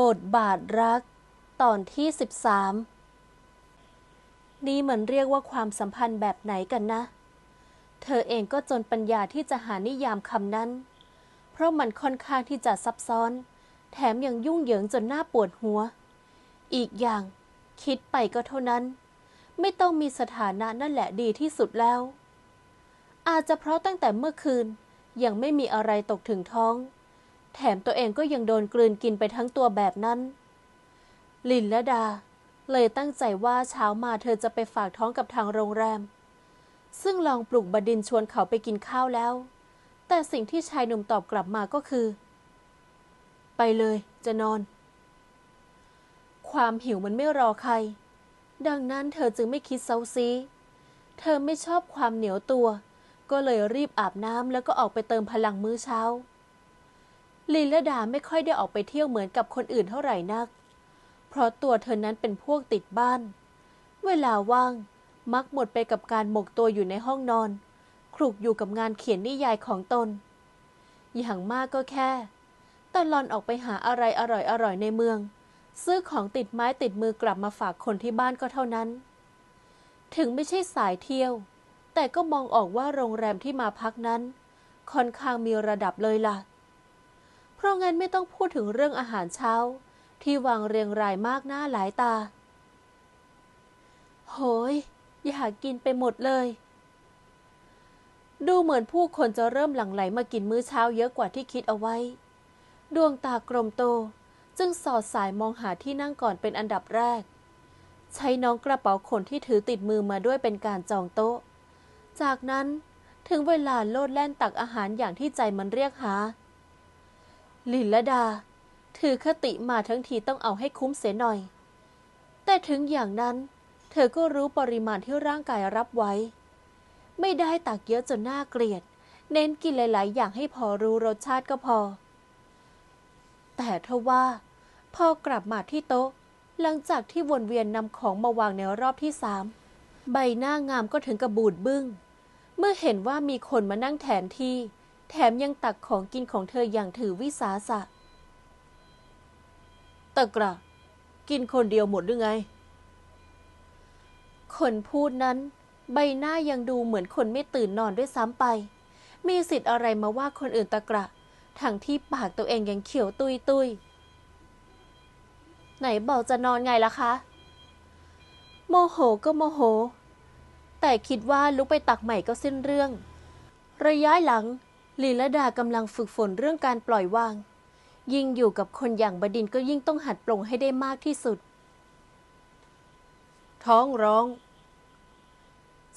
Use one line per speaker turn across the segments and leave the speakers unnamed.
บทบาทรัก ตอนที่ 13 นี่มันเรียกว่าความสัมพันธ์แบบไหนกันนะ เธอเองก็จนปัญญาที่จะหานิยามคำนั้น เพราะมันค่อนข้างที่จะซับซ้อน แถมยังยุ่งเหยิงจนหน้าปวดหัว อีกอย่าง คิดไปก็เท่านั้น ไม่ต้องมีสถานะนั่นแหละดีที่สุดแล้ว อาจจะเพราะตั้งแต่เมื่อคืนยังไม่มีอะไรตกถึงท้อง แถมตัวเองก็ยังโดนกลืนกินไปทั้งตัวแบบนั้น ลินและดา เลยตั้งใจว่าเช้ามาเธอจะไปฝากท้องกับทางโรงแรม ซึ่งลองปลุกบดินชวนเขาไปกินข้าวแล้ว แต่สิ่งที่ชายหนุ่มตอบกลับมาก็คือ ไปเลยจะนอน ความหิวมันไม่รอใคร ดังนั้นเธอจึงไม่คิดเซาซีเธอไม่ชอบความเหนียวตัว ก็เลยรีบอาบน้ำแล้วก็ออกไปเติมพลังมื้อเช้า ลินและดาไม่ค่อยได้ออกไปเที่ยวเหมือนกับคนอื่นเท่าไหร่นัก เพราะตัวเธอนั้นเป็นพวกติดบ้าน เวลาว่างมักหมดไปกับการหมกตัวอยู่ในห้องนอน คลุกอยู่กับงานเขียนนิยายของตน อย่างมากก็แค่ตะลอนออกไปหาอะไรอร่อยๆในเมือง ซื้อของติดไม้ติดมือกลับมาฝากคนที่บ้านก็เท่านั้น ถึงไม่ใช่สายเที่ยว แต่ก็มองออกว่าโรงแรมที่มาพักนั้น ค่อนข้างมีระดับเลยล่ะ เพราะงั้นไม่ต้องพูดถึงเรื่องอาหารเช้า ที่วางเรียงรายมากหน้าหลายตา โหย อยากกินไปหมดเลย ดูเหมือนผู้คนจะเริ่มหลั่งไหลมากินมื้อเช้าเยอะกว่าที่คิดเอาไว้ ดวงตากลมโตจึงสอดสายมองหาที่นั่งก่อนเป็นอันดับแรก ใช้น้องกระเป๋าขนที่ถือติดมือมาด้วยเป็นการจองโต๊ะ จากนั้นถึงเวลาโลดแล่นตักอาหารอย่างที่ใจมันเรียกหา ลินละดา ถือคติมาทั้งทีต้องเอาให้คุ้มเสียหน่อย แต่ถึงอย่างนั้น เธอก็รู้ปริมาณที่ร่างกายรับไว้ ไม่ได้ตักเยอะจนน่าเกลียด เน้นกินหลาย ๆ อย่างให้พอรู้รสชาติก็พอ แต่ทว่า พอกลับมาที่โต๊ะ หลังจากที่วนเวียนนำของมาวางในรอบที่สามใบหน้างามก็ถึงกับบูดบึง้ง เมื่อเห็นว่ามีคนมานั่งแทนที่ แถมยังตักของกินของเธออย่างถือวิสาสะตะกระกินคนเดียวหมดหรือไง คนพูดนั้น ใบหน้ายังดูเหมือนคนไม่ตื่นนอนด้วยซ้ำไป มีสิทธิ์อะไรมาว่าคนอื่นตะกระทั้งที่ปากตัวเองยังเขียวตุยตุยไหนบอกจะนอนไงล่ะคะ โมโหก็โมโห แต่คิดว่าลุกไปตักใหม่ก็สิ้นเรื่อง ระยะหลัง ลีลดากำลังฝึกฝนเรื่องการปล่อยวาง ยิ่งอยู่กับคนอย่างบดินก็ยิ่งต้องหัดปลงให้ได้มากที่สุด ท้องร้อง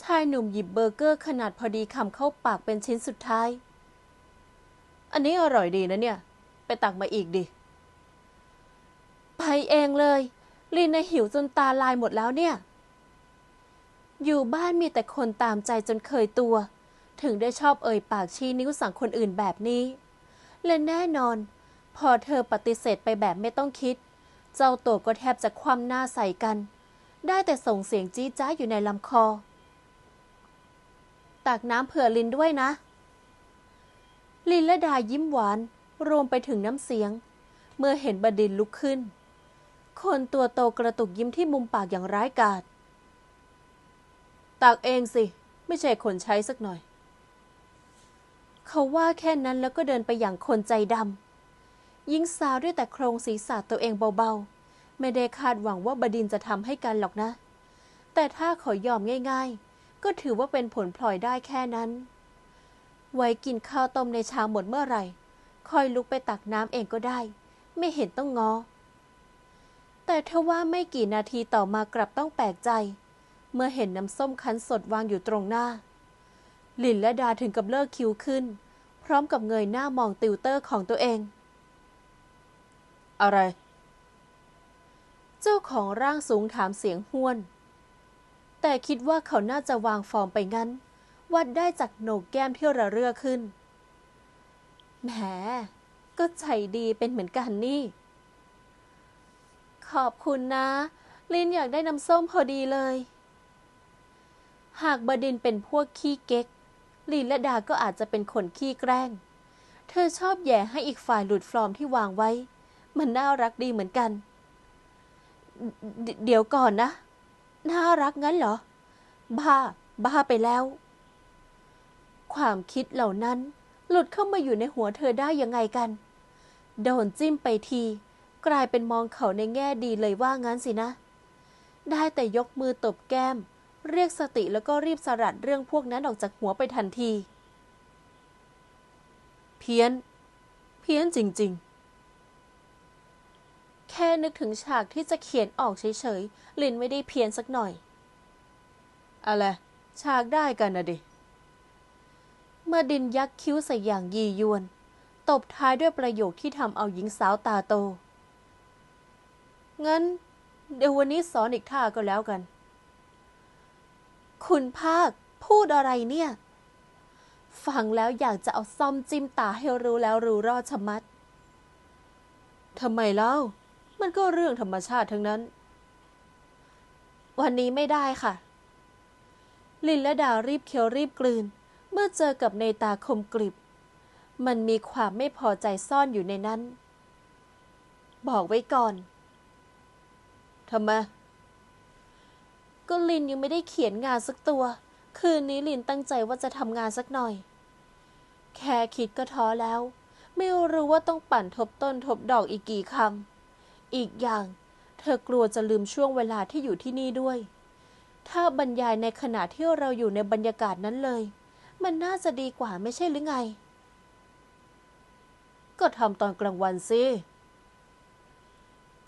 ชายหนุ่มหยิบเบอร์เกอร์ขนาดพอดีคำเข้าปากเป็นชิ้นสุดท้าย อันนี้อร่อยดีนะเนี่ย ไปตักมาอีกดิ ไปเองเลย ลีนในะหิวจนตาลายหมดแล้วเนี่ย อยู่บ้านมีแต่คนตามใจจนเคยตัว ถึงได้ชอบเอ่ยปากชี้นิ้วสั่งคนอื่นแบบนี้ และแน่นอน พอเธอปฏิเสธไปแบบไม่ต้องคิด เจ้าตัวก็แทบจะคว่ำหน้าใส่กัน ได้แต่ส่งเสียงจี้จ้าอยู่ในลำคอ ตักน้ำเผื่อลินด้วยนะ ลินและดายิ้มหวาน รวมไปถึงน้ำเสียง เมื่อเห็นบดินลุกขึ้น คนตัวโตกระตุกยิ้มที่มุมปากอย่างร้ายกาจตักเองสิ ไม่ใช่คนใช้สักหน่อย เขาว่าแค่นั้นแล้วก็เดินไปอย่างคนใจดำยิงสาวด้วยแต่โครงศีรษะตัวเองเบาๆ ไม่ได้คาดหวังว่าบดินจะทำให้กันหรอกนะ แต่ถ้าขอยอมง่าย ๆ ก็ถือว่าเป็นผลพลอยได้แค่นั้น ไว้กินข้าวต้มในชามหมดเมื่อไหร่ คอยลุกไปตักน้ำเองก็ได้ ไม่เห็นต้องงอ แต่ทว่าไม่กี่นาทีต่อมากลับต้องแปลกใจ เมื่อเห็นน้ำส้มคั้นสดวางอยู่ตรงหน้าหลินและดาถึงกับเลิกคิ้วขึ้น ร้อมกับเงยหน้ามองติวเตอร์ของตัวเอง อะไร เจ้าของร่างสูงถามเสียงห้วน แต่คิดว่าเขาน่าจะวางฟอร์มไปงั้น วัดได้จากโหนกแก้มที่ระเรื่อขึ้น แหม ก็ใจดีเป็นเหมือนกันนี่ ขอบคุณนะ ลินอยากได้น้ำส้มพอดีเลย หากบดินเป็นพวกขี้เก๊ก ลินและดาก็อาจจะเป็นคนขี้แกล้ง เธอชอบแย่ให้อีกฝ่ายหลุดฟลอร์มที่วางไว้ มันน่ารักดีเหมือนกัน เดี๋ยวก่อนนะ น่ารักงั้นเหรอ บ้า บ้าไปแล้ว ความคิดเหล่านั้น หลุดเข้ามาอยู่ในหัวเธอได้ยังไงกัน โดนจิ้มไปที กลายเป็นมองเขาในแง่ดีเลยว่างั้นสินะ ได้แต่ยกมือตบแก้ม เรียกสติแล้วก็รีบสลัดเรื่องพวกนั้นออกจากหัวไปทันที เพี้ยน เพี้ยนจริง ๆ แค่นึกถึงฉากที่จะเขียนออกเฉยๆ ลินไม่ได้เพี้ยนสักหน่อย อะไร ฉากได้กันนะดิ เมื่อดินยักคิ้วใส่อย่างยียวน ตบท้ายด้วยประโยคที่ทำเอาหญิงสาวตาโต งั้น เดี๋ยววันนี้สอนอีกท่าก็แล้วกัน คุณภาค พูดอะไรเนี่ย ฟังแล้วอยากจะเอาซ่อมจิ้มตาให้รู้แล้วรู้รอดชะมัดทำไมเล่า มันก็เรื่องธรรมชาติทั้งนั้น วันนี้ไม่ได้ค่ะ ลินและดารีบเคี้ยวรีบกลืน เมื่อเจอกับในตาคมกริบ มันมีความไม่พอใจซ่อนอยู่ในนั้น บอกไว้ก่อนทำไม ก็ลินยังไม่ได้เขียนงานสักตัว คืนนี้ลินตั้งใจว่าจะทำงานสักหน่อย แค่คิดก็ท้อแล้ว ไม่รู้ว่าต้องปั่นทบต้นทบดอกอีกกี่คำอีกอย่าง เธอกลัวจะลืมช่วงเวลาที่อยู่ที่นี่ด้วย ถ้าบรรยายในขณะที่เราอยู่ในบรรยากาศนั้นเลย มันน่าจะดีกว่าไม่ใช่หรือไง ก็ทำตอนกลางวันสิ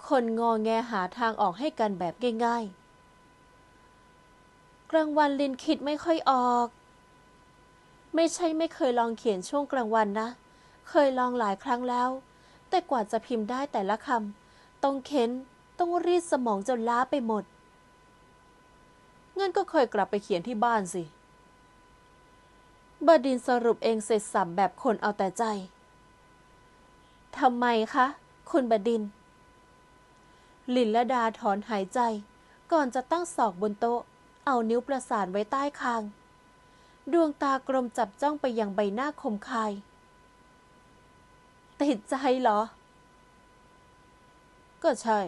คนงอแงหาทางออกให้กันแบบง่ายๆ ลางวันลินคิดไม่ค่อยออก ไม่ใช่ไม่เคยลองเขียนช่วงกลางวันนะ เคยลองหลายครั้งแล้ว แต่กว่าจะพิมพ์ได้แต่ละคำต้องเค้นต้องรีดสมองจนล้าไปหมด เงั้นก็เคยกลับไปเขียนที่บ้านสิบดินสรุปเองเสร็จสับแบบคนเอาแต่ใจทำไมคะ คุณบดิน ลินละดาถอนหายใจ ก่อนจะตั้งศอกบนโต๊ะ เอานิ้วประสานไว้ใต้คาง ดวงตากลมจับจ้องไปยังใบหน้าคมคาย ติดใจเหรอ ก็ใช่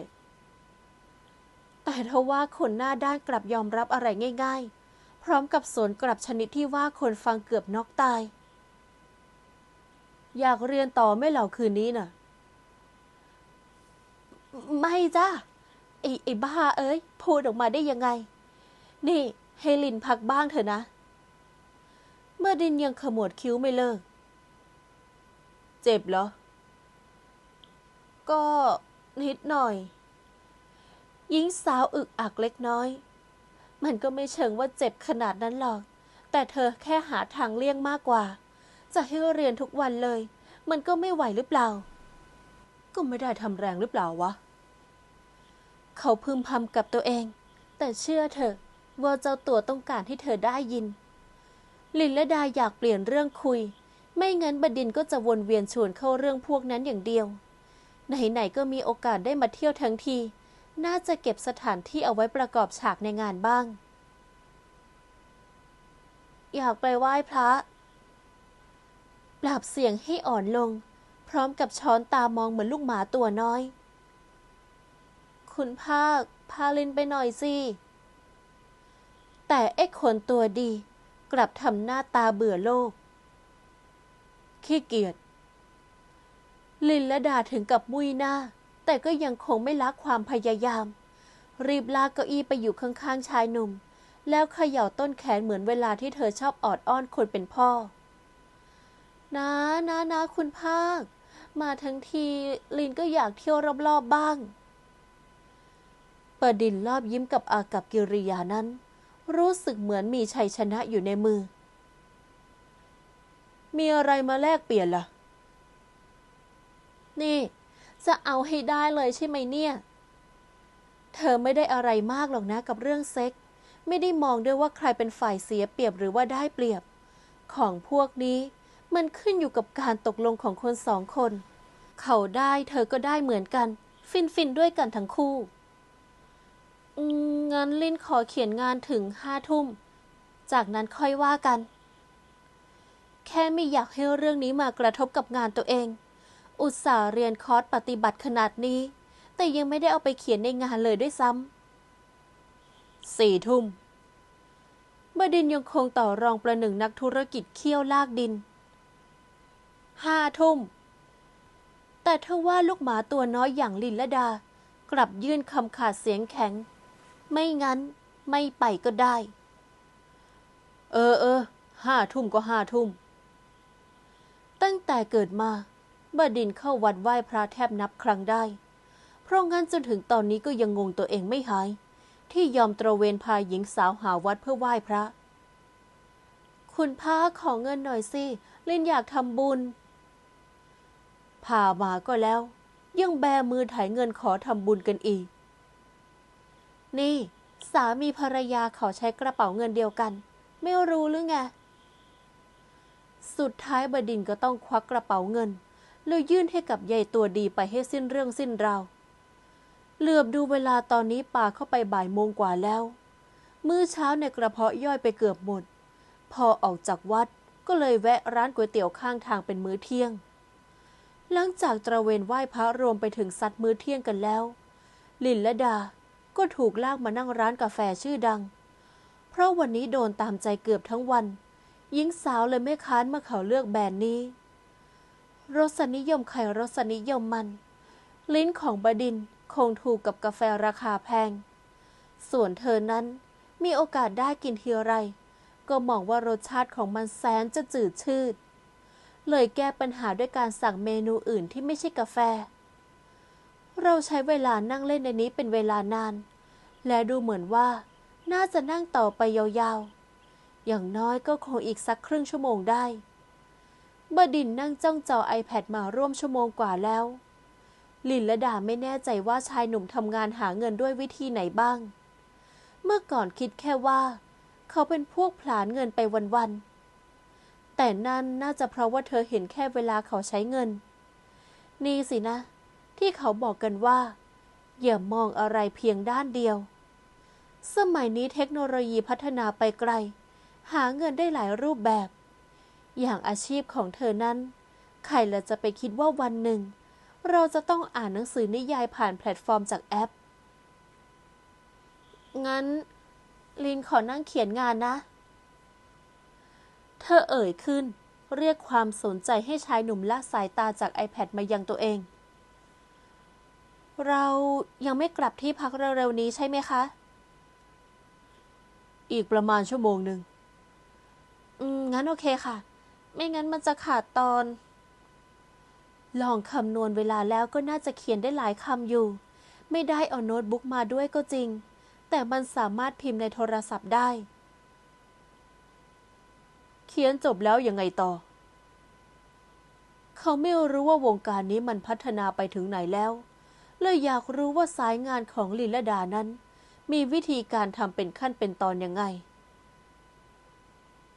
แต่ถ้าว่าคนหน้าด้านกลับยอมรับอะไรง่าย ๆ พร้อมกับสวนกลับชนิดที่ว่าคนฟังเกือบนอกตาย อยากเรียนต่อไม่เหล่าคืนนี้น่ะ ไม่จ้าไอ้ไอ้บ้าเอ้ย พูดออกมาได้ยังไง นี่ให้ลินพักบ้างเถอะนะ เมื่อดินยังขมวดคิ้วไม่เลิก เจ็บเหรอ ก็นิดหน่อย หญิงสาวอึกอักเล็กน้อย มันก็ไม่เชิงว่าเจ็บขนาดนั้นหรอก แต่เธอแค่หาทางเลี่ยงมากกว่า จะให้เรียนทุกวันเลย มันก็ไม่ไหวหรือเปล่า ก็ไม่ได้ทำแรงหรือเปล่าวะ เขาพึมพำกับตัวเอง แต่เชื่อเถอะ ว่าเจ้าตัวต้องการให้เธอได้ยิน ลินและดาอยากเปลี่ยนเรื่องคุย ไม่งั้นบดินก็จะวนเวียนชวนเข้าเรื่องพวกนั้นอย่างเดียว ไหนๆก็มีโอกาสได้มาเที่ยวทั้งที น่าจะเก็บสถานที่เอาไว้ประกอบฉากในงานบ้าง อยากไปไหว้พระ ปรับเสียงให้อ่อนลง พร้อมกับช้อนตามองเหมือนลูกหมาตัวน้อย คุณภาคพาลินไปหน่อยสิ แต่ไอ้คนตัวดี กลับทำหน้าตาเบื่อโลก ขี้เกียจ ลินและดาถึงกับมุยหน้า แต่ก็ยังคงไม่ละความพยายาม รีบลากเก้าอี้ไปอยู่ข้างๆชายหนุ่ม แล้วเขย่าต้นแขนเหมือนเวลาที่เธอชอบออดอ้อนคนเป็นพ่อ นะนะนะคุณภาค มาทั้งทีลินก็อยากเที่ยวรอบๆบบ้างประดินรอบยิ้มกับอากับกิริยานั้น รู้สึกเหมือนมีชัยชนะอยู่ในมือ มีอะไรมาแลกเปลี่ยนล่ะ นี่ จะเอาให้ได้เลยใช่ไหมเนี่ย เธอไม่ได้อะไรมากหรอกนะกับเรื่องเซ็ก ไม่ได้มองด้วยว่าใครเป็นฝ่ายเสียเปรียบหรือว่าได้เปรียบ ของพวกนี้มันขึ้นอยู่กับการตกลงของคนสองคน เขาได้เธอก็ได้เหมือนกัน ฟินฟินด้วยกันทั้งคู่ อืมงั้นลินขอเขียนงานถึงห้าทุ่ม จากนั้นค่อยว่ากัน แค่ไม่อยากให้เรื่องนี้มากระทบกับงานตัวเอง อุตส่าห์เรียนคอร์สปฏิบัติขนาดนี้ แต่ยังไม่ได้เอาไปเขียนในงานเลยด้วยซ้ำสี่ทุ่มบดินยังคงต่อรองประหนึ่งนักธุรกิจเคี่ยวลากดิน ห้าทุ่ม แต่ถ้าว่าลูกหมาตัวน้อยอย่างลินละดา กลับยื่นคำขาดเสียงแข็ง ไม่งั้นไม่ไปก็ได้ เออเออห้าทุ่มก็ห้าทุ่ม ตั้งแต่เกิดมาบดินทร์เข้าวัดไหว้พระแทบนับครั้งได้ เพราะงั้นจนถึงตอนนี้ก็ยังงงตัวเองไม่หาย ที่ยอมตระเวนพาหญิงสาวหาวัดเพื่อไหว้พระ คุณพระขอเงินหน่อยสิลินอยากทำบุญพามาก็แล้ว ยังแบมือถ่ายเงินขอทำบุญกันอีก นี่ สามีภรรยาเขาใช้กระเป๋าเงินเดียวกัน ไม่รู้หรือไง สุดท้ายบดินก็ต้องควักกระเป๋าเงิน แล้วยื่นให้กับยายตัวดีไปให้สิ้นเรื่องสิ้นราวเหลือบดูเวลาตอนนี้ป่าเข้าไปบ่ายโมงกว่าแล้ว มื้อเช้าในกระเพาะย่อยไปเกือบหมด พอออกจากวัดก็เลยแวะร้านก๋วยเตี๋ยวข้างทางเป็นมื้อเที่ยง หลังจากตระเวนไหว้พระรวมไปถึงซัดมื้อเที่ยงกันแล้ว ลินและดา ก็ถูกลากมานั่งร้านกาแฟชื่อดัง เพราะวันนี้โดนตามใจเกือบทั้งวัน หญิงสาวเลยไม่ค้านเมื่อเขาเลือกแบรนด์นี้ รสนิยมใครรสนิยมมัน ลิ้นของบดินคงถูกกับกาแฟราคาแพง ส่วนเธอนั้นมีโอกาสได้กินทีไร ก็มองว่ารสชาติของมันแสนจะจืดชืด เลยแก้ปัญหาด้วยการสั่งเมนูอื่นที่ไม่ใช่กาแฟ เราใช้เวลานั่งเล่นในนี้เป็นเวลานาน และดูเหมือนว่า น่าจะนั่งต่อไปยาวๆ อย่างน้อยก็คงอีกสักครึ่งชั่วโมงได้ บดินนั่งจ้องจอ iPad มาร่วมชั่วโมงกว่าแล้ว ลินและดาไม่แน่ใจว่าชายหนุ่มทำงานหาเงินด้วยวิธีไหนบ้าง เมื่อก่อนคิดแค่ว่า เขาเป็นพวกผลานเงินไปวันๆ แต่นั่นน่าจะเพราะว่าเธอเห็นแค่เวลาเขาใช้เงิน นี่สินะ ที่เขาบอกกันว่า อย่ามองอะไรเพียงด้านเดียว สมัยนี้เทคโนโลยีพัฒนาไปไกล หาเงินได้หลายรูปแบบ อย่างอาชีพของเธอนั้น ใครละจะไปคิดว่าวันหนึ่ง เราจะต้องอ่านหนังสือนิยายผ่านแพลตฟอร์มจากแอป งั้น ลินขอนั่งเขียนงานนะ เธอเอ่ยขึ้นเรียกความสนใจให้ชายหนุ่มละสายตาจาก iPad มายังตัวเอง เรายังไม่กลับที่พักเร็วๆนี้ใช่ไหมคะ อีกประมาณชั่วโมงหนึ่ง อืม งั้นโอเคค่ะ ไม่งั้นมันจะขาดตอน ลองคำนวณเวลาแล้วก็น่าจะเขียนได้หลายคำอยู่ ไม่ได้เอาโน้ตบุ๊กมาด้วยก็จริง แต่มันสามารถพิมพ์ในโทรศัพท์ได้ เขียนจบแล้วยังไงต่อ เขาไม่รู้ว่าวงการนี้มันพัฒนาไปถึงไหนแล้ว เลยอยากรู้ว่าสายงานของลินละดานั้น มีวิธีการทำเป็นขั้นเป็นตอนยังไง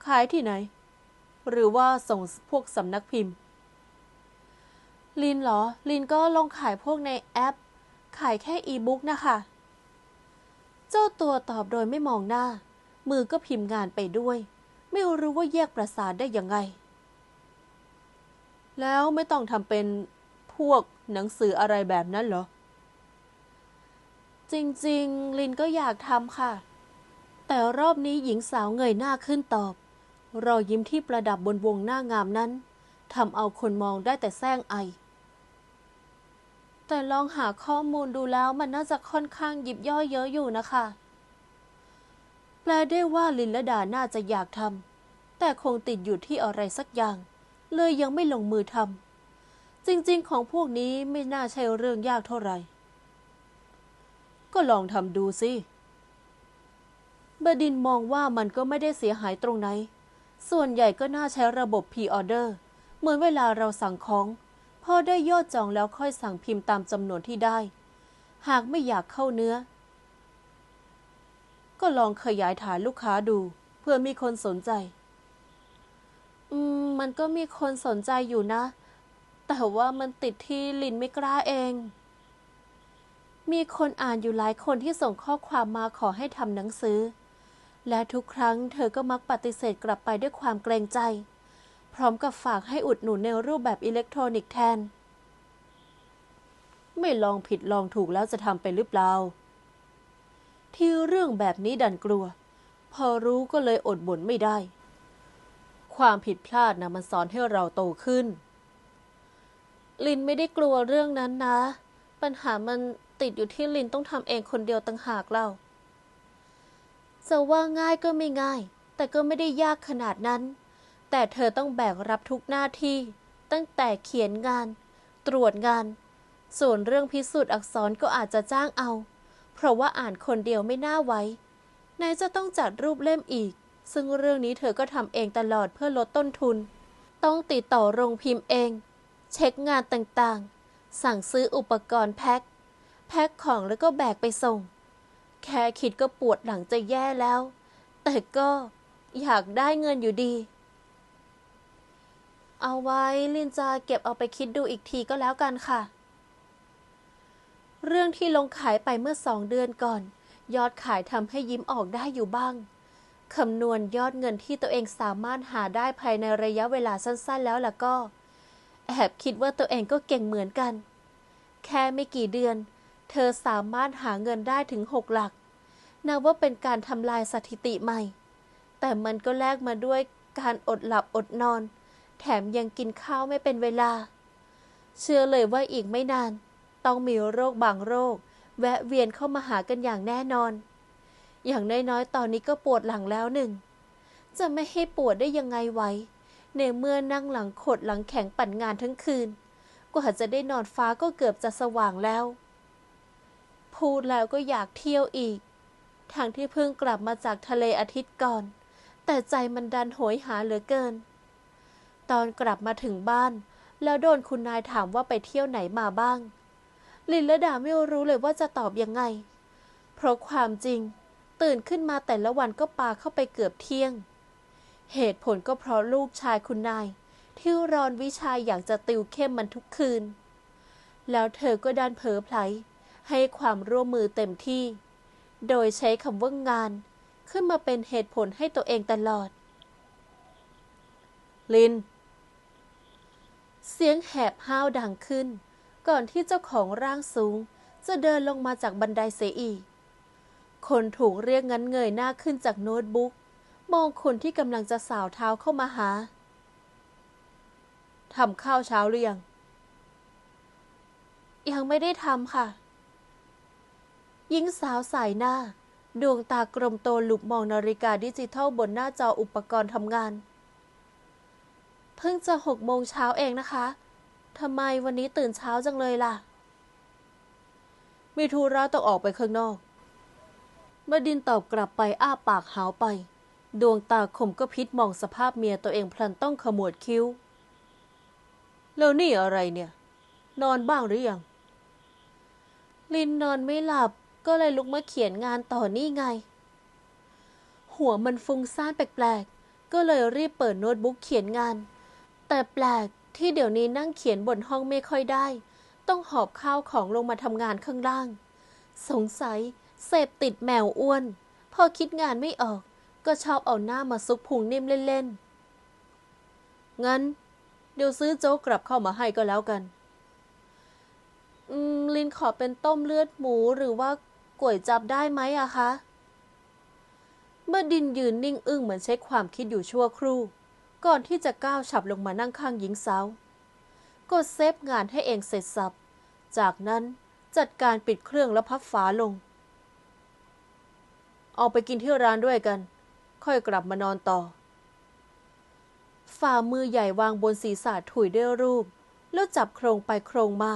ขายที่ไหน หรือว่าส่งพวกสำนักพิมพ์ ลินเหรอ ลินก็ลงขายพวกในแอป ขายแค่อีบุ๊กนะคะ เจ้าตัวตอบโดยไม่มองหน้า มือก็พิมพ์งานไปด้วย ไม่รู้ว่าแยกประสาทได้ยังไง แล้วไม่ต้องทำเป็นพวกหนังสืออะไรแบบนั้นเหรอ จริง ๆ ลินก็อยากทำค่ะ แต่รอบนี้หญิงสาวเงยหน้าขึ้นตอบ รอยยิ้มที่ประดับบนวงหน้างามนั้นทำเอาคนมองได้แต่แซงไอ แต่ลองหาข้อมูลดูแล้วมันน่าจะค่อนข้างยิบย่อยเยอะอยู่นะคะ แปลได้ว่าลินและดาน่าจะอยากทำแต่คงติดอยู่ที่อะไรสักอย่าง เลยยังไม่ลงมือทำจริง ๆ ของพวกนี้ไม่น่าใช่เรื่องยากเท่าไหร่ ก็ลองทำดูสิบดินมองว่ามันก็ไม่ได้เสียหายตรงไหน ส่วนใหญ่ก็น่าใช้ระบบ P-order เหมือนเวลาเราสั่งของ พอได้ยอดจองแล้วค่อยสั่งพิมพ์ตามจำนวนที่ได้ หากไม่อยากเข้าเนื้อ ก็ลองขยายฐานลูกค้าดู เพื่อมีคนสนใจ อืม มันก็มีคนสนใจอยู่นะ แต่ว่ามันติดที่ลินไม่กล้าเอง มีคนอ่านอยู่หลายคนที่ส่งข้อความมาขอให้ทำหนังสือ และทุกครั้งเธอก็มักปฏิเสธกลับไปด้วยความเกรงใจ พร้อมกับฝากให้อุดหนุนในรูปแบบอิเล็กทรอนิกส์แทน ไม่ลองผิดลองถูกแล้วจะทำไปหรือเปล่า ที่เรื่องแบบนี้ดันกลัว พอรู้ก็เลยอดบ่นไม่ได้ ความผิดพลาดนะมันสอนให้เราโตขึ้น ลินไม่ได้กลัวเรื่องนั้นนะ ปัญหามัน ติดอยู่ที่ลินต้องทำเองคนเดียวต่างหากเล่าจะว่าง่ายก็ไม่ง่าย แต่ก็ไม่ได้ยากขนาดนั้น แต่เธอต้องแบกรับทุกหน้าที่ ตั้งแต่เขียนงาน ตรวจงาน ส่วนเรื่องพิสูจน์อักษรก็อาจจะจ้างเอา เพราะว่าอ่านคนเดียวไม่น่าไว้ไหนจะต้องจัดรูปเล่มอีก ซึ่งเรื่องนี้เธอก็ทำเองตลอดเพื่อลดต้นทุน ต้องติดต่อโรงพิมพ์เอง เช็คงานต่างๆ สั่งซื้ออุปกรณ์แพ็ค แพ็คของแล้วก็แบกไปส่ง แค่คิดก็ปวดหลังจะแย่แล้ว แต่ก็อยากได้เงินอยู่ดี เอาไว้ลินจะเก็บเอาไปคิดดูอีกทีก็แล้วกันค่ะ เรื่องที่ลงขายไปเมื่อสองเดือนก่อน ยอดขายทำให้ยิ้มออกได้อยู่บ้างคำนวณยอดเงินที่ตัวเองสามารถหาได้ภายในระยะเวลาสั้นๆ แล้วล่ะก็ แอบคิดว่าตัวเองก็เก่งเหมือนกัน แค่ไม่กี่เดือน เธอสามารถหาเงินได้ถึงหกหลัก นับว่าเป็นการทำลายสถิติใหม่ แต่มันก็แลกมาด้วยการอดหลับอดนอน แถมยังกินข้าวไม่เป็นเวลา เชื่อเลยว่าอีกไม่นาน ต้องมีโรคบางโรค แวะเวียนเข้ามาหากันอย่างแน่นอน อย่างน้อยๆ ตอนนี้ก็ปวดหลังแล้วหนึ่ง จะไม่ให้ปวดได้ยังไงไว้ในเมื่อนั่งหลังขดหลังแข็งปั่นงานทั้งคืน กว่าจะได้นอนฟ้าก็เกือบจะสว่างแล้ว พูดแล้วก็อยากเที่ยวอีก ทางที่เพิ่งกลับมาจากทะเลอาทิตย์ก่อน แต่ใจมันดันโหยหาเหลือเกิน ตอนกลับมาถึงบ้าน แล้วโดนคุณนายถามว่าไปเที่ยวไหนมาบ้าง ลินและดาไม่รู้เลยว่าจะตอบยังไง เพราะความจริง ตื่นขึ้นมาแต่ละวันก็ปาเข้าไปเกือบเที่ยง เหตุผลก็เพราะลูกชายคุณนาย ที่รอนวิชาอยากจะติวเข้มมันทุกคืนแล้วเธอก็ดันเผลอไผล ให้ความร่วมมือเต็มที่ โดยใช้คำว่างาน ขึ้นมาเป็นเหตุผลให้ตัวเองตลอด ลิน เสียงแหบห้าวดังขึ้น ก่อนที่เจ้าของร่างสูง จะเดินลงมาจากบันไดเสียอีก คนถูกเรียกงั้นเงยหน้าขึ้นจากโน้ตบุ๊ก มองคนที่กำลังจะสาวเท้าเข้ามาหาทำข้าวเช้าหรือยังยังไม่ได้ทำค่ะ หญิงสาวสายหน้า ดวงตากลมโตหลุบมองนาฬิกาดิจิทัลบนหน้าจออุปกรณ์ทำงาน เพิ่งจะหกโมงเช้าเองนะคะทำไมวันนี้ตื่นเช้าจังเลยล่ะ มีธุระต้องออกไปข้างนอกบดินตอบกลับไปอ้าปากหาวไป ดวงตาคมก็พิษมองสภาพเมียตัวเองพลันต้องขมวดคิ้ว แล้วนี่อะไรเนี่ย นอนบ้างหรือยัง ลินนอนไม่หลับ ก็เลยลุกมาเขียนงานต่อนี่ไง หัวมันฟุ้งซ่านแปลกๆ ก็เลยรีบเปิดโน้ตบุ๊กเขียนงาน แต่แปลกที่เดี๋ยวนี้นั่งเขียนบนห้องไม่ค่อยได้ ต้องหอบข้าวของลงมาทำงานข้างล่าง สงสัยเสพติดแมวอ้วน พอคิดงานไม่ออก ก็ชอบเอาหน้ามาซุกพุงนิ่มเล่นๆ งั้น เดี๋ยวซื้อโจ๊กกลับเข้ามาให้ก็แล้วกัน อืม ลินขอเป็นต้มเลือดหมูหรือว่า ก๋วยจับได้ไหมอะคะ เมื่อดินยืนนิ่งอึ้งเหมือนใช้ความคิดอยู่ชั่วครู่ ก่อนที่จะก้าวฉับลงมานั่งข้างหญิงสาวกดเซฟงานให้เองเสร็จสับ จากนั้นจัดการปิดเครื่องแล้วพับฝาลงออกไปกินที่ร้านด้วยกัน ค่อยกลับมานอนต่อ ฝ่ามือใหญ่วางบนศีรษะถุยด้วยรูป แล้วจับโครงไปโครงมา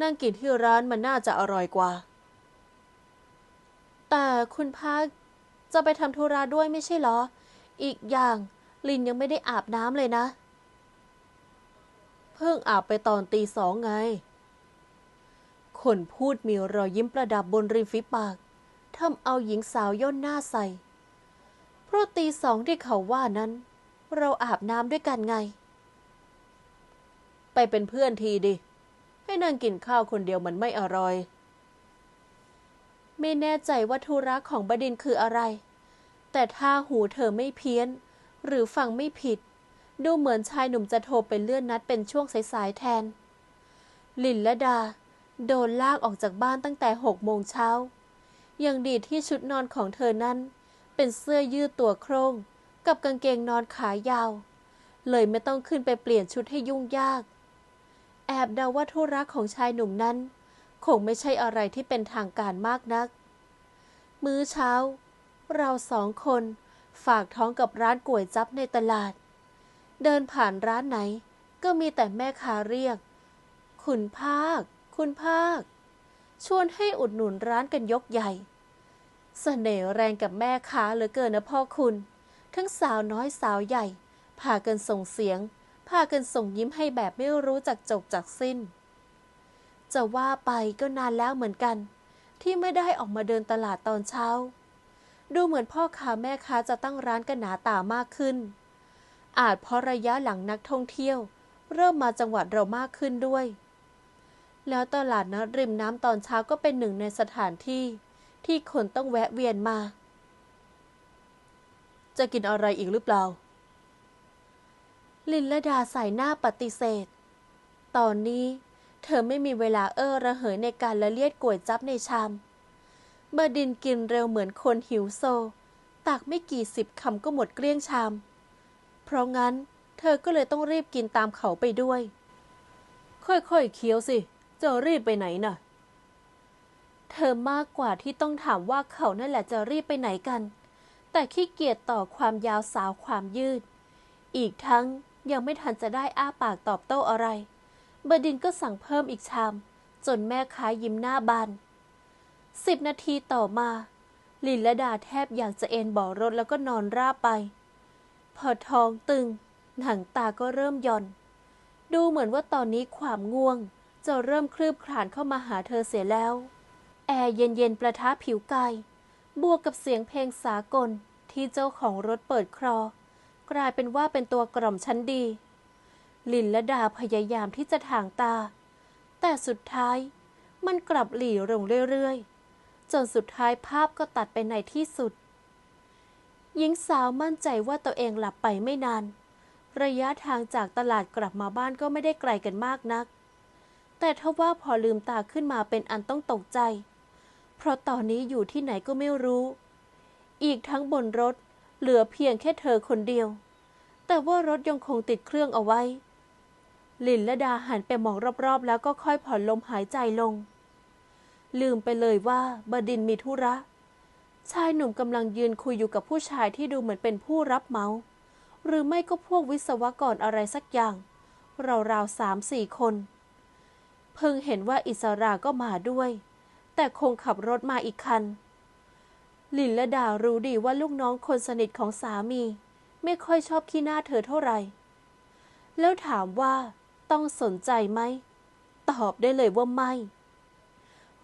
นั่งกินที่ร้านมันน่าจะอร่อยกว่า แต่คุณพักจะไปทำธุระด้วยไม่ใช่เหรอ อีกอย่างลินยังไม่ได้อาบน้ำเลยนะ เพิ่งอาบไปตอนตีสองไง คนพูดมีรอยยิ้มประดับบนริมฝีปากทำเอาหญิงสาวย่นหน้าใส่ เพราะตีสองที่เขาว่านั้น เราอาบน้ำด้วยกันไง ไปเป็นเพื่อนทีดิ ให้นั่งกินข้าวคนเดียวมันไม่อร่อย ไม่แน่ใจว่าธุระของบดินคืออะไร แต่ถ้าหูเธอไม่เพี้ยน หรือฟังไม่ผิด ดูเหมือนชายหนุ่มจะโทรไปเลื่อนนัดเป็นช่วงสายๆแทน ลินและดา โดนลากออกจากบ้านตั้งแต่หกโมงเช้า ยังดีที่ชุดนอนของเธอนั้น เป็นเสื้อยืดตัวโครง กับกางเกงนอนขายาว เลยไม่ต้องขึ้นไปเปลี่ยนชุดให้ยุ่งยาก แอบเดาว่าธุระของชายหนุ่มนั้น คงไม่ใช่อะไรที่เป็นทางการมากนัก มื้อเช้า เราสองคนฝากท้องกับร้านก๋วยจั๊บในตลาด เดินผ่านร้านไหน ก็มีแต่แม่ค้าเรียก คุณภาค คุณภาค ชวนให้อุดหนุนร้านกันยกใหญ่เสน่ห์แรงกับแม่ค้าเหลือเกินนะพ่อคุณ ทั้งสาวน้อยสาวใหญ่พากันส่งเสียงากันส่งยิ้มให้แบบไม่รู้จักจบจากสิ้น จะว่าไปก็นานแล้วเหมือนกัน ที่ไม่ได้ออกมาเดินตลาดตอนเช้า ดูเหมือนพ่อค้าแม่ค้าจะตั้งร้านกันหนาตามากขึ้น อาจเพราะระยะหลังนักท่องเที่ยว เริ่มมาจังหวัดเรามากขึ้นด้วย แล้วตลาดนัดริมน้ำตอนเช้าก็เป็นหนึ่งในสถานที่ ที่คนต้องแวะเวียนมา จะกินอะไรอีกหรือเปล่า ลินละดาใส่หน้าปฏิเสธ ตอนนี้เธอไม่มีเวลาเอ้อระเหยในการละเลียดก๋วยจับในชามบดินกินเร็วเหมือนคนหิวโซ ตักไม่กี่สิบคำก็หมดเกลี้ยงชาม เพราะงั้นเธอก็เลยต้องรีบกินตามเขาไปด้วย ค่อยๆเคี้ยวสิ จะรีบไปไหนน่ะ เธอมากกว่าที่ต้องถามว่าเขานั่นแหละจะรีบไปไหนกัน แต่ขี้เกียจต่อความยาวสาวความยืด อีกทั้ง ยังไม่ทันจะได้อ้าปากตอบโต้อะไร บดินก็สั่งเพิ่มอีกชาม จนแม่ค้ายิ้มหน้าบานสิบนาทีต่อมา ลินและดาแทบอยากจะเอนเบ่อรถแล้วก็นอนราบไป พอท้องตึง หนังตาก็เริ่มย่อน ดูเหมือนว่าตอนนี้ความง่วง จะเริ่มคลืบคลานเข้ามาหาเธอเสียแล้ว แอร์เย็นๆประทะผิวกายบวกกับเสียงเพลงสากลที่เจ้าของรถเปิดครอ กลายเป็นว่าเป็นตัวกล่อมชั้นดี ลินและดาพยายามที่จะถางตา แต่สุดท้ายมันกลับหลีลงเรื่อยๆ จนสุดท้ายภาพก็ตัดไปในที่สุด หญิงสาวมั่นใจว่าตัวเองหลับไปไม่นาน ระยะทางจากตลาดกลับมาบ้านก็ไม่ได้ไกลกันมากนัก แต่ทว่าพอลืมตาขึ้นมาเป็นอันต้องตกใจ เพราะตอนนี้อยู่ที่ไหนก็ไม่รู้ อีกทั้งบนรถเหลือเพียงแค่เธอคนเดียว แต่ว่ารถยังคงติดเครื่องเอาไว้ ลินและดาหันไปมองรอบๆ แล้วก็ค่อยผ่อนลมหายใจลง ลืมไปเลยว่าบดินมีธุระ ชายหนุ่มกำลังยืนคุยอยู่กับผู้ชายที่ดูเหมือนเป็นผู้รับเหมา หรือไม่ก็พวกวิศวกรอะไรสักอย่าง ราวๆสามสี่คน เพิ่งเห็นว่าอิสราก็มาด้วย แต่คงขับรถมาอีกคันลินและดารู้ดีว่าลูกน้องคนสนิทของสามี ไม่ค่อยชอบขี้หน้าเธอเท่าไหร่ แล้วถามว่าต้องสนใจไหม ตอบได้เลยว่าไม่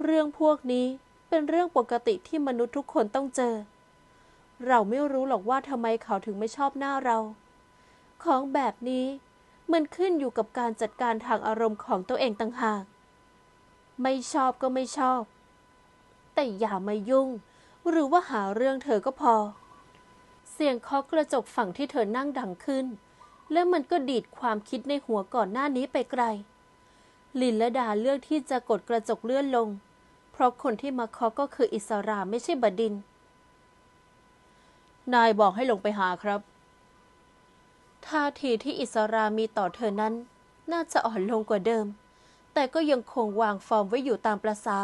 เรื่องพวกนี้เป็นเรื่องปกติที่มนุษย์ทุกคนต้องเจอ เราไม่รู้หรอกว่าทำไมเขาถึงไม่ชอบหน้าเรา ของแบบนี้มันขึ้นอยู่กับการจัดการทางอารมณ์ของตัวเองต่างหาก ไม่ชอบก็ไม่ชอบ แต่อย่ามายุ่ง หรือว่าหาเรื่องเธอก็พอ เสียงเคาะกระจกฝั่งที่เธอนั่งดังขึ้น แล้วมันก็ดีดความคิดในหัวก่อนหน้านี้ไปไกล ลินและดาเลือกที่จะกดกระจกเลื่อนลง เพราะคนที่มาเคาะก็คืออิสราไม่ใช่บดิน นายบอกให้ลงไปหาครับท่าทีที่อิสรามีต่อเธอนั้น น่าจะอ่อนลงกว่าเดิม แต่ก็ยังคงวางฟอร์มไว้อยู่ตามประษา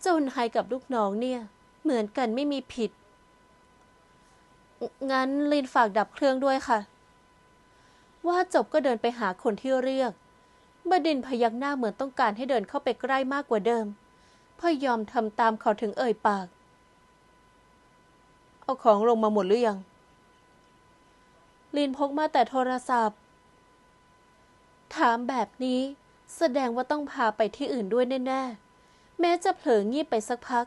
เจ้านายกับลูกน้องเนี่ย เหมือนกันไม่มีผิด งั้นลินฝากดับเครื่องด้วยค่ะ ว่าจบก็เดินไปหาคนที่เรียกบดินพยักหน้าเหมือนต้องการให้เดินเข้าไปใกล้มากกว่าเดิมพอยอมทำตามเขาถึงเอ่ยปาก เอาของลงมาหมดหรือยัง ลินพกมาแต่โทรศัพท์ ถามแบบนี้แสดงว่าต้องพาไปที่อื่นด้วยแน่ๆ แม้จะเผลองีบไปสักพัก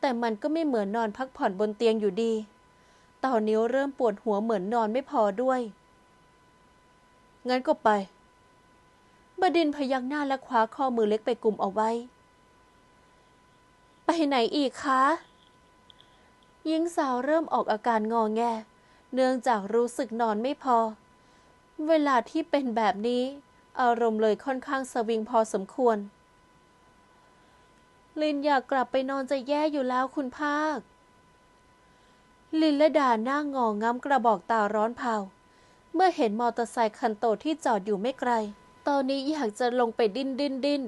แต่มันก็ไม่เหมือนนอนพักผ่อนบนเตียงอยู่ดี ตอนนี้เริ่มปวดหัวเหมือนนอนไม่พอด้วย งั้นก็ไป บดินพยักหน้าและคว้าข้อมือเล็กไปกลุ่มเอาไว้ ไปไหนอีกคะหญิงสาวเริ่มออกอาการงอแง เนื่องจากรู้สึกนอนไม่พอ เวลาที่เป็นแบบนี้ อารมณ์เลยค่อนข้างสวิงพอสมควร ลินอยากกลับไปนอนจะแย่อยู่แล้วคุณภาค ลินและดาหน้างองง้ำกระบอกตาร้อนเผา เมื่อเห็นมอเตอร์ไซค์คันโตที่จอดอยู่ไม่ไกล ตอนนี้อยากจะลงไปดิ้นดิ้นดิ้น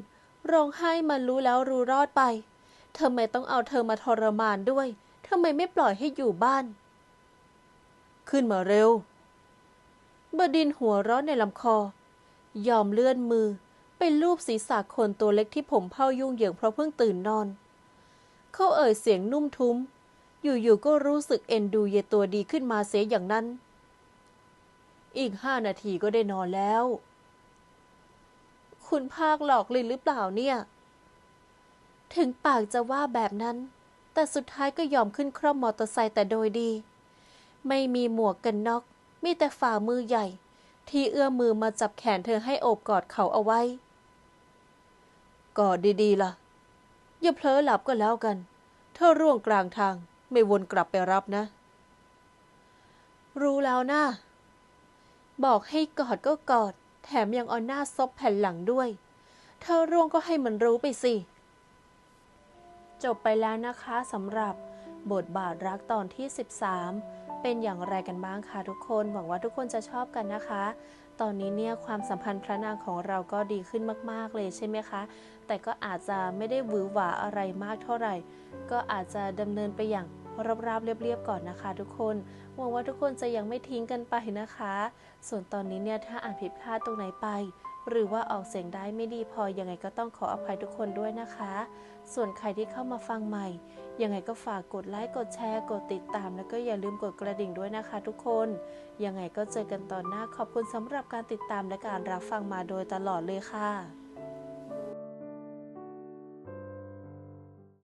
ร้องไห้มันรู้แล้วรู้รอดไปทำไมต้องเอาเธอมาทรมานด้วยทำไมไม่ปล่อยให้อยู่บ้าน ขึ้นมาเร็ว บดินหัวเร้อนในลำคอ ยอมเลื่อนมือไปลูบศีรษะคนตัวเล็กที่ผมเผ้ายุ่งเหยิงเพราะเพิ่งตื่นนอน เขาเอ่ยเสียงนุ่มทุ้ม อยู่ๆก็รู้สึกเอ็นดูเยตัวดีขึ้นมาเสียอย่างนั้น อีกห้านาทีก็ได้นอนแล้ว คุณภาคหลอกลินหรือเปล่าเนี่ย ถึงปากจะว่าแบบนั้น แต่สุดท้ายก็ยอมขึ้นคร่อมมอเตอร์ไซค์แต่โดยดี ไม่มีหมวกกันน็อก มีแต่ฝ่ามือใหญ่ ที่เอื้อมมือมาจับแขนเธอให้โอบกอดเขาเอาไว้ กอดดีๆล่ะ อย่าเผลอหลับก็แล้วกัน เธอร่วงกลางทาง ไม่วนกลับไปรับนะ รู้แล้วนะ บอกให้กอดก็กอด แถมยังเอาหน้าซบแผ่นหลังด้วย เธอร่วงก็ให้มันรู้ไปสิ จบไปแล้วนะคะสำหรับบทบาทรักตอนที่ 13 เป็นอย่างไรกันบ้างคะทุกคน หวังว่าทุกคนจะชอบกันนะคะ ตอนนี้เนี่ยความสัมพันธ์พระนางของเราก็ดีขึ้นมาก ๆ เลยใช่ไหมคะ แต่ก็อาจจะไม่ได้หวือหวาอะไรมากเท่าไหร่ ก็อาจจะดำเนินไปอย่าง ราบๆเรียบๆก่อนนะคะ ทุกคนหวังว่าทุกคนจะยังไม่ทิ้งกันไปนะคะ ส่วนตอนนี้เนี่ยถ้าอ่านผิดพลาดตรงไหนไป หรือว่าออกเสียงได้ไม่ดีพอยังไงก็ต้องขออภัยทุกคนด้วยนะคะ ส่วนใครที่เข้ามาฟังใหม่ ยังไงก็ฝากกดไลค์กดแชร์กดติดตาม แล้วก็อย่าลืมกดกระดิ่งด้วยนะคะ ทุกคนยังไงก็เจอกันตอนหน้าขอบคุณสำหรับการติดตามและการรับฟังมาโดยตลอดเลยค่ะ